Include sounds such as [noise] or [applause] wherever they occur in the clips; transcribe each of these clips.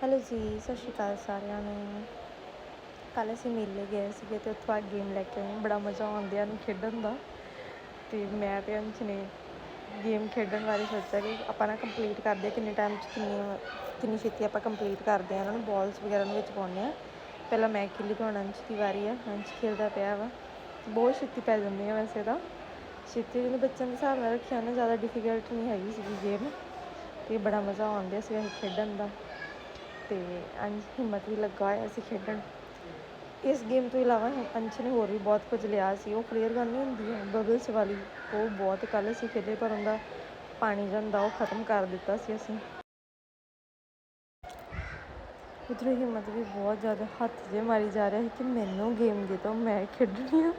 Hello ਜੀ, ਸਤਿ ਸ਼੍ਰੀ ਅਕਾਲ ਸਾਰਿਆਂ ਨੂੰ। ਕੱਲ੍ਹ ਅਸੀਂ ਮੇਲੇ ਗਏ ਸੀਗੇ ਤੇ ਉੱਥੋਂ ਆ ਗੇਮ ਲੈ ਕੇ ਆਏ। ਬੜਾ ਮਜ਼ਾ ਆਉਂਦਿਆ ਨੂੰ ਖੇਡਣ ਦਾ। ਤੇ ਮੈਂ ਤੇ ਅੰਸ਼ ਨੇ ਗੇਮ ਖੇਡਣ ਬਾਰੇ ਸੋਚਿਆ ਕਿ ਆਪਾਂ ਨਾ ਕੰਪਲੀਟ ਕਰਦੇ ਹਾਂ। ਕਿੰਨੇ ਟਾਈਮ 'ਚ ਕਿੰਨੀ ਕਿੰਨੀ ਛੇਤੀ ਆਪਾਂ ਕੰਪਲੀਟ ਕਰਦੇ ਹਾਂ। ਉਹਨਾਂ ਨੂੰ ਬਾਲਸ ਵਗੈਰਾ ਨੂੰ ਵਿੱਚ ਪਾਉਂਦੇ ਹਾਂ। ਪਹਿਲਾਂ ਮੈਂ ਖੇਲੀ ਤੇ ਹੁਣ ਅੰਸ਼ ਦੀ ਵਾਰੀ ਆ। ਅੰਸ਼ ਖੇਲਦਾ ਪਿਆ ਵਾ। ਬਹੁਤ ਛੇਤੀ ਪੈ ਜਾਂਦੀ ਜਾਂਦੀਆਂ ਵੈਸੇ ਤਾਂ। ਛੇਤੀ ਜਿਹਨੇ ਬੱਚਿਆਂ ਦੇ ਹਿਸਾਬ ਨਾਲ ਰੱਖਿਆ ਨਾ, ਜ਼ਿਆਦਾ ਡਿਫਿਕਲਟ ਨਹੀਂ ਹੈਗੀ ਸੀਗੀ ਗੇਮ ਤੇ ਬੜਾ ਮਜ਼ਾ ਆਉਂਦਾ ਸੀ ਅਸੀਂ ਖੇਡਣ ਦਾ। ਤੇ ਅੰਸ਼ ਹਿੰਮਤ ਵੀ ਲੱਗਾ ਹੋਇਆ ਸੀ ਖੇਡਣ। ਇਸ ਗੇਮ ਤੋਂ ਇਲਾਵਾ ਅੰਸ਼ ਨੇ ਹੋਰ ਵੀ ਬਹੁਤ ਕੁਝ ਲਿਆ ਸੀ। ਉਹ ਕਲੀਅਰ ਗਨ ਨਹੀਂ ਹੁੰਦੀ ਹੈ। ਬਬਲਸ ਵਾਲੀ ਉਹ ਬਹੁਤ ਕੱਲ੍ਹ ਅਸੀਂ ਖੇਡੇ, ਪਰ ਉਹਦਾ ਪਾਣੀ ਜਾਂਦਾ ਉਹ ਖਤਮ ਕਰ ਦਿੱਤਾ ਸੀ ਅਸੀਂ। ਉਧਰੋਂ ਹਿੰਮਤ ਵੀ ਬਹੁਤ ਜ਼ਿਆਦਾ ਹੱਥ ਜੇ ਮਾਰੀ ਜਾ ਰਿਹਾ ਸੀ ਕਿ ਮੈਨੂੰ ਗੇਮ ਦੇ ਦਿਓ, ਮੈਂ ਖੇਡਣੀ ਆ।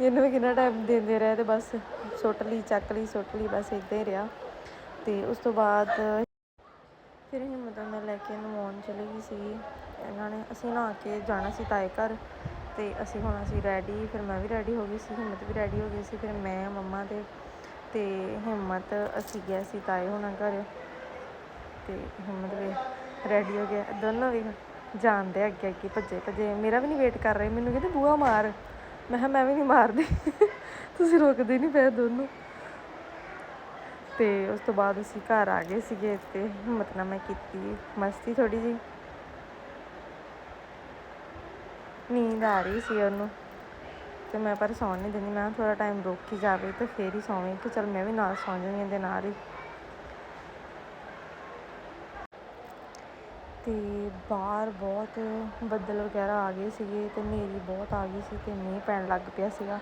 ਇਹਨੂੰ ਵੀ ਕਿੰਨਾ ਟਾਈਮ ਦਿੰਦੇ ਰਹੇ ਤੇ ਬਸ ਸੁੱਟ ਲਈ, ਚੱਕ ਲਈ, ਸੁੱਟ ਲਈ, ਬਸ ਇੱਦਾਂ ਹੀ ਰਿਹਾ। ਤੇ ਉਸ ਤੋਂ ਬਾਅਦ ਲੈ ਕੇ ਨਵਾਉਣ ਚਲੀ ਗਈ ਸੀ। ਇਹਨਾਂ ਨੇ ਅਸੀਂ ਨਹਾ ਕੇ ਜਾਣਾ ਸੀ ਤਾਏ ਘਰ ਤੇ ਅਸੀਂ ਹੁਣ ਅਸੀਂ ਰੈਡੀ ਫਿਰ ਮੈਂ ਵੀ ਰੈਡੀ ਹੋ ਗਈ ਸੀ, ਹਿੰਮਤ ਵੀ ਰੈਡੀ ਹੋ ਗਈ ਸੀ, ਫਿਰ ਮੈਂ, ਮੰਮਾ ਦੇ ਤੇ ਹਿੰਮਤ ਅਸੀਂ ਗਏ ਸੀ ਤਾਏ ਹੋਣਾ ਘਰ ਤੇ ਹਿੰਮਤ ਵੀ ਰੈਡੀ ਹੋ ਗਿਆ ਦੋਨੋਂ ਵੀ ਜਾਣਦੇ ਅੱਗੇ ਅੱਗੇ ਭੱਜੇ ਭੱਜੇ। ਮੇਰਾ ਵੀ ਨਹੀਂ ਵੇਟ ਕਰ ਰਹੇ, ਮੈਨੂੰ ਕਹਿੰਦੇ ਬੂਆ ਮਾਰ। ਮੈਂ ਕਿਹਾ, ਮੈਂ ਵੀ ਨਹੀਂ ਮਾਰਦੀ। [laughs] ਤੁਸੀਂ ਰੁਕਦੇ ਨਹੀਂ ਪਏ ਦੋਨੋਂ। ਤੇ ਉਸ ਤੋਂ ਬਾਅਦ ਅਸੀਂ ਘਰ ਆ ਗਏ ਸੀਗੇ ਤੇ ਮਤਲਬ ਮੈਂ ਕੀਤੀ। ਮਸਤੀ ਥੋੜੀ ਜੀ ਨੀਂਦ ਆ ਰਹੀ ਸੀ ਉਹਨੂੰ। ਤੇ ਮੈਂ ਪਰ ਸੌਣ ਨਹੀਂ ਦਿੰਦੀ। ਮੈਂ ਥੋੜਾ ਟਾਈਮ ਰੁਕ ਕੇ ਜਾਵੇ ਤੇ ਫੇਰ ਹੀ ਸੌਵੇਂ ਕਿ ਚਲ ਮੈਂ ਵੀ ਨਾਲ ਸੌਂ ਜਾਂਦੀ ਇਹਦੇ ਨਾਲ ਹੀ। ਤੇ ਬਾਹਰ ਬਹੁਤ ਬੱਦਲ ਵਗੈਰਾ ਆ ਗਏ ਸੀਗੇ ਤੇ ਹਨੇਰੀ ਬਹੁਤ ਆ ਗਈ ਸੀ ਤੇ ਮੀਂਹ ਪੈਣ ਲੱਗ ਪਿਆ ਸੀਗਾ।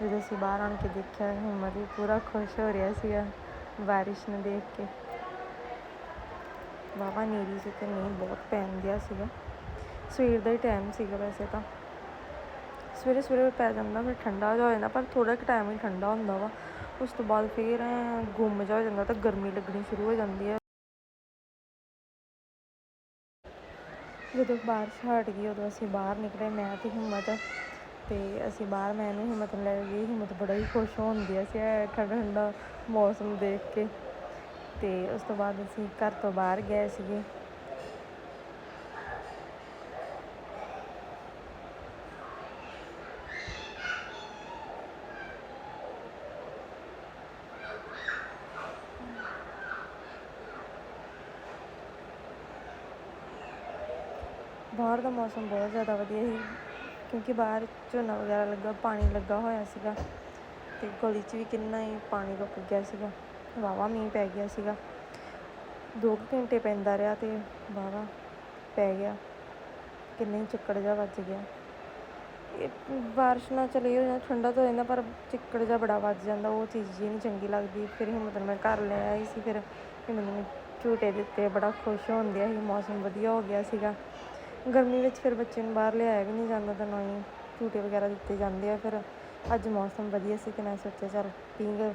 ਜਦੋਂ ਅਸੀਂ ਬਾਹਰ ਆਣ ਕੇ ਦੇਖਿਆ, ਹਿੰਮਤ ਵੀ ਪੂਰਾ ਖੁਸ਼ ਹੋ ਰਿਹਾ ਸੀਗਾ। ਬਾਰਿਸ਼ ਨੂੰ ਦੇਖ ਕੇ। ਵਾਵਾ ਹਨੇਰੀ ਸੀ ਤੇ ਮੀਂਹ ਬਹੁਤ ਪੈਣ ਦਿਆ ਸੀਗਾ। ਸਵੇਰ ਦਾ ਹੀ ਟਾਈਮ ਸੀਗਾ ਵੈਸੇ ਤਾਂ। ਸਵੇਰੇ ਸਵੇਰੇ ਪੈ ਜਾਂਦਾ ਫਿਰ ਠੰਡਾ ਜਿਹਾ ਹੋ ਜਾਂਦਾ, ਪਰ ਥੋੜਾ ਕੁ ਟਾਈਮ ਹੀ ਠੰਡਾ ਹੁੰਦਾ ਵਾ। ਉਸ ਤੋਂ ਬਾਅਦ ਫਿਰ ਗੁੰਮ ਜਾ ਹੋ ਜਾਂਦਾ ਤਾਂ ਗਰਮੀ ਲੱਗਣੀ ਸ਼ੁਰੂ ਹੋ ਜਾਂਦੀ ਹੈ ਜਦੋਂ ਬਾਰਿਸ਼ ਹਟ ਗਈ, ਉਦੋਂ ਅਸੀਂ ਬਾਹਰ ਨਿਕਲੇ, ਮੈਂ ਤੇ ਹਿੰਮਤ ਤੇ ਅਸੀਂ ਬਾਹਰ ਮੈਂ ਇਹਨੂੰ ਹਿੰਮਤ ਨੂੰ ਲੈ ਗਈ। ਹਿੰਮਤ ਬੜਾ ਹੀ ਖੁਸ਼ ਹੁੰਦੀ ਸੀ ਐ ਠੰਡਾ ਠੰਡਾ ਮੌਸਮ ਦੇਖ ਕੇ ਤੇ ਉਸ ਤੋਂ ਬਾਅਦ ਅਸੀਂ ਘਰ ਤੋਂ ਬਾਹਰ ਗਏ ਸੀਗੇ। ਬਾਹਰ ਦਾ ਮੌਸਮ ਬਹੁਤ ਜ਼ਿਆਦਾ ਵਧੀਆ ਸੀ। ਕਿਉਂਕਿ ਬਾਹਰ ਝੋਨਾ ਵਗੈਰਾ ਲੱਗਾ, ਪਾਣੀ ਲੱਗਾ ਹੋਇਆ ਸੀਗਾ ਅਤੇ ਗਲੀ 'ਚ ਵੀ ਕਿੰਨਾ ਹੀ ਪਾਣੀ ਰੁਕ ਗਿਆ ਸੀਗਾ। ਵਾਵਾ ਮੀਂਹ ਪੈ ਗਿਆ ਸੀਗਾ। ਦੋ ਕੁ ਘੰਟੇ ਪੈਂਦਾ ਰਿਹਾ ਤੇ ਵਾਵਾ ਪੈ ਗਿਆ। ਕਿੰਨੇ ਹੀ ਚਿੱਕੜ ਜਿਹਾ ਵੱਜ ਗਿਆ। ਇਹ ਬਾਰਿਸ਼ ਨਾਲ ਚਲੇ ਹੋ ਜਾਂ ਠੰਡਾ ਤਾਂ ਹੋ ਜਾਂਦਾ, ਪਰ ਚਿੱਕੜ ਜਿਹਾ ਬੜਾ ਵੱਜ ਜਾਂਦਾ। ਉਹ ਚੀਜ਼ ਜੀ ਨਹੀਂ ਚੰਗੀ ਲੱਗਦੀ। ਫਿਰ ਹਿੰਮਤ ਨਾਲ ਮੈਂ ਘਰ ਲੈ ਆਈ ਸੀ, ਫਿਰ ਹਿੰਮਤ ਨੇ ਝੂਟੇ ਦਿੱਤੇ, ਬੜਾ ਖੁਸ਼ ਹੁੰਦਿਆ ਸੀ, ਮੌਸਮ ਵਧੀਆ ਹੋ ਗਿਆ ਸੀਗਾ। ਗਰਮੀ ਵਿੱਚ ਫਿਰ ਬੱਚੇ ਨੂੰ ਬਾਹਰ ਲਿਆਇਆ ਵੀ ਨਹੀਂ ਜਾਂਦਾ ਤਾਂ ਨਾ ਹੀ ਝੂਟੇ ਵਗੈਰਾ ਦਿੱਤੇ ਜਾਂਦੇ ਆ, ਫਿਰ ਅੱਜ ਮੌਸਮ ਵਧੀਆ ਸੀ ਕਿ ਮੈਂ ਸੋਚਿਆ ਚਲ ਪੀਂਘ